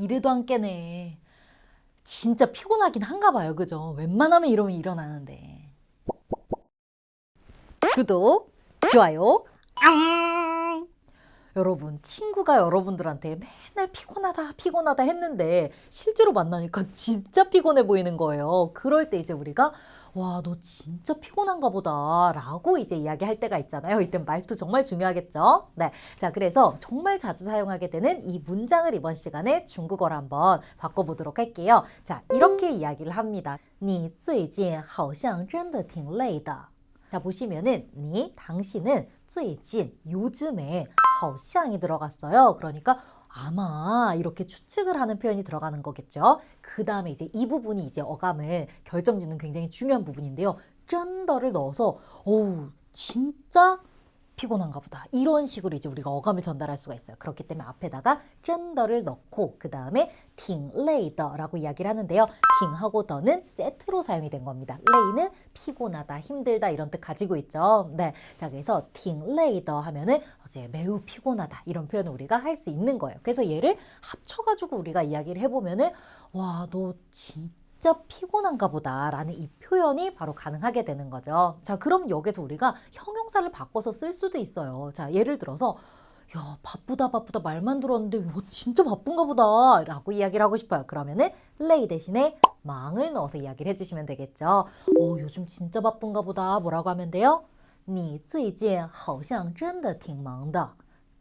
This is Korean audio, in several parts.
이래도 안 깨네. 진짜 피곤하긴 한가 봐요. 그죠? 웬만하면 이러면 일어나는데. 구독, 좋아요, 앙! 여러분, 친구가 여러분들한테 맨날 피곤하다, 피곤하다 했는데 실제로 만나니까 진짜 피곤해 보이는 거예요. 그럴 때 이제 우리가 와, 너 진짜 피곤한가 보다 라고 이제 이야기할 때가 있잖아요. 이때 말투 정말 중요하겠죠? 네. 자, 그래서 정말 자주 사용하게 되는 이 문장을 이번 시간에 중국어로 한번 바꿔보도록 할게요. 자, 이렇게 이야기를 합니다. 你最近好像真的挺累的. 자 보시면은 니 당신은 最近 요즘에 好像이 들어갔어요. 그러니까 아마 이렇게 추측을 하는 표현이 들어가는 거겠죠. 그 다음에 이제 이 부분이 이제 어감을 결정짓는 굉장히 중요한 부분인데요. 쩐더를 넣어서 어우 진짜 피곤한가 보다. 이런 식으로 이제 우리가 어감을 전달할 수가 있어요. 그렇기 때문에 앞에다가 쩐더를 넣고 그 다음에 팅 레이더라고 이야기를 하는데요. 팅하고 더는 세트로 사용이 된 겁니다. 레이는 피곤하다, 힘들다 이런 뜻 가지고 있죠. 네, 자 그래서 팅 레이더 하면은 어제 매우 피곤하다 이런 표현을 우리가 할 수 있는 거예요. 그래서 얘를 합쳐가지고 우리가 이야기를 해보면은 와 너 진짜 진짜 피곤한가 보다라는 이 표현이 바로 가능하게 되는 거죠. 자, 그럼 여기서 우리가 형용사를 바꿔서 쓸 수도 있어요. 자, 예를 들어서 야, 바쁘다 바쁘다 말만 들었는데 와, 진짜 바쁜가 보다 라고 이야기를 하고 싶어요. 그러면은 레이 대신에 망을 넣어서 이야기를 해주시면 되겠죠. 어, 요즘 진짜 바쁜가 보다 뭐라고 하면 돼요? 你最近好像真的挺忙的.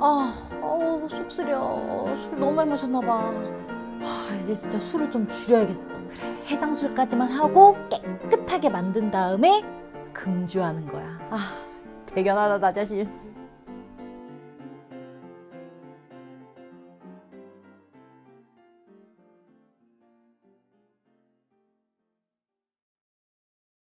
아, 어우, 속 쓰려. 술 너무 많이 마셨나 봐. 아, 이제 진짜 술을 좀 줄여야겠어. 그래, 해장술까지만 하고 깨끗하게 만든 다음에 금주하는 거야. 아, 대견하다, 나 자신.